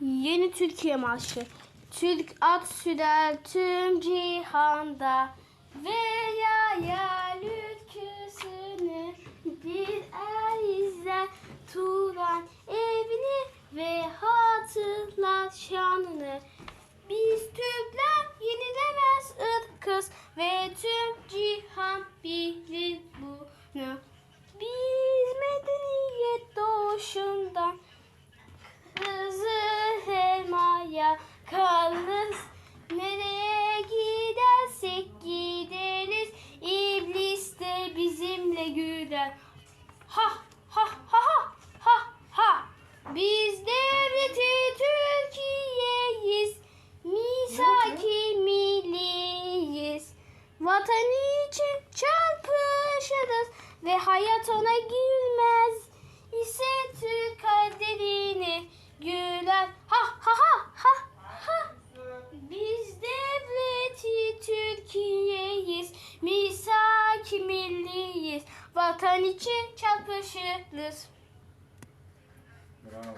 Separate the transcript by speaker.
Speaker 1: Yeni Türkiye Marşı. Türk at sürer tüm cihanda ve yayar ülküsünü bir er izler Turan evini ve hatırlar şanını. Biz Türkler kalırız. Nereye gidersek gideriz. İblis de bizimle güler. Ha ha ha ha ha ha. Biz devleti Türkiye'yiz. Misaki milliyiz. Vatan için çarpışırız ve hayat ona gülmez. Vatan için çarpışırız.
Speaker 2: Bravo.